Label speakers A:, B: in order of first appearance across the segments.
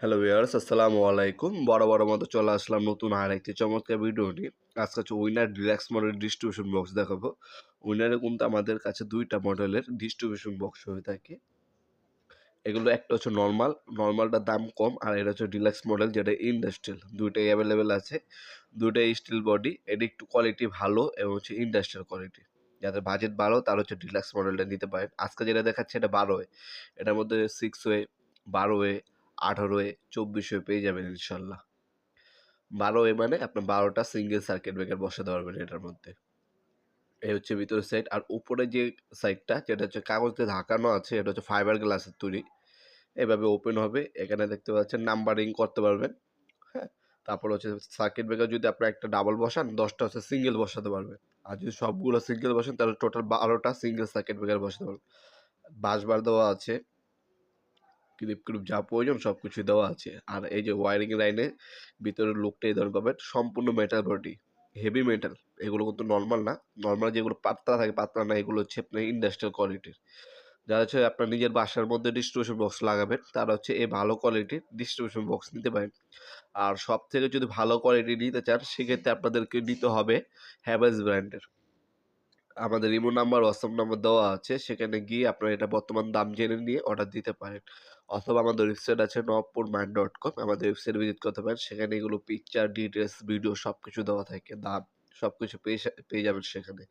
A: Hello viewers আসসালামু আলাইকুম বড় বড় মতো চলে আসলাম নতুন আর একটি চমৎকার ভিডিও নিয়ে। আজকে হচ্ছে winner deluxe model distribution box দেখাবো। উইনারে কিন্তু আমাদের কাছে দুইটা মডেলের ডিস্ট্রিবিউশন বক্স হয়ে থাকে। এগুলো একটা হচ্ছে নর্মাল নর্মালটার দাম কম, আর এটা হচ্ছে ডিলাক্স মডেল যেটা ইন্ডাস্ট্রিয়াল দুইটাই অ্যাভেলেবেল আছে। দুইটাই স্টিল বডি এটা একটু কোয়ালিটি ভালো এবং হচ্ছে ইন্ডাস্ট্রিয়াল কোয়ালিটি যাদের বাজেট ভালো, তারা হচ্ছে ডিলাক্স মডেলটা নিতে পারেন। আজকে যেটা দেখাচ্ছে এটা বারো এটার মধ্যে সিক্স ওয়ে বারো ওয়ে আঠারোয় চব্বিশে পেয়ে যাবেন ইনশাল্লাহ। বারো এ মানে আপনার বারোটা সিঙ্গেল সার্কিট ব্রেকার বসাতে পারবেন এটার মধ্যে। এই হচ্ছে ভিতরের সাইড আর উপরে যে সাইডটা যেটা হচ্ছে কাগজ দিয়ে ঢাকানো আছে, এটা হচ্ছে ফাইবার গ্লাসের তৈরি। এভাবে ওপেন হবে। এখানে দেখতে পাচ্ছেন নাম্বারিং করতে পারবেন। হ্যাঁ? তারপর হচ্ছে সার্কিট ব্রেকার যদি আপনার একটা ডাবল বসান, দশটা হচ্ছে সিঙ্গেল বসাতে পারবেন। আর যদি সবগুলো সিঙ্গেল বসান, তাহলে টোটাল বারোটা সিঙ্গেল সার্কিট ব্রেকার বসাতে পারবেন। বাসবার দেওয়া আছে। ক্লিপ ক্লিপ যা প্রয়োজন সব কিছু দেওয়া আছে। আর এই যে ওয়ারিং লাইনে ভিতরের লুকটা এই ধরনের পাবেন সম্পূর্ণ মেটাল বডি হেভি মেটাল এগুলো কিন্তু নর্মাল না। নর্মাল যেগুলো পাতলা থাকে, পাতলা না, এগুলো হচ্ছে আপনার ইন্ডাস্ট্রিয়াল কোয়ালিটির যারা হচ্ছে আপনার নিজের বাসার মধ্যে ডিস্ট্রিবিউশন বক্স লাগাবেন, তারা হচ্ছে এই ভালো কোয়ালিটির ডিস্ট্রিবিউশন বক্স নিতে পারেন। আর সব থেকে যদি ভালো কোয়ালিটি নিতে চান, সেক্ষেত্রে আপনাদেরকে নিতে হবে হ্যাভেলস ব্র্যান্ডের আমাদের ইমো নাম্বার, হোয়াটসঅ্যাপ নাম্বার দেওয়া আছে। সেখানে গিয়ে আপনারা এটা বর্তমান দাম জেনে নিয়ে অর্ডার দিতে পারেন। অথবা আমাদের ওয়েবসাইট আছে নবপুর ম্যান ডট কম আমাদের ওয়েবসাইট ভিজিট করতে পারেন। সেখানে এগুলো পিকচার ডিটেলস ভিডিও সব কিছু দেওয়া থাকে। দাম সব কিছু পেয়ে পেয়ে যাবেন সেখানে।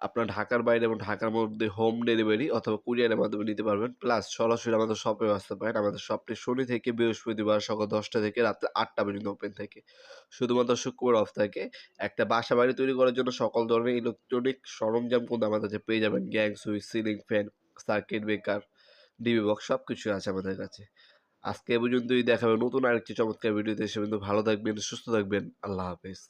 A: আপনার ঢাকার বাইরে এবং ঢাকার মধ্যে হোম ডেলিভারি অথবা কুরিয়ারের মাধ্যমে নিতে পারবেন। প্লাস সরাসরি আমাদের শপে আসতে পারেন। আমাদের শপটি শনি থেকে বৃহস্পতিবার সকাল দশটা থেকে রাত্রে আটটা পর্যন্ত ওপেন থাকে। শুধুমাত্র শুক্রবার অফ থাকে। একটা বাসা বাড়ি তৈরি করার জন্য সকল ধরনের ইলেকট্রনিক সরঞ্জাম কিন্তু আমাদের কাছে পেয়ে যাবেন। Gang switch ceiling fan circuit breaker DB box সব কিছু আছে আমাদের কাছে। আজকে এ পর্যন্তই দেখাবে নতুন আরেকটি চমৎকার ভিডিওতে এসে কিন্তু ভালো থাকবেন, সুস্থ থাকবেন। আল্লাহ হাফেজ।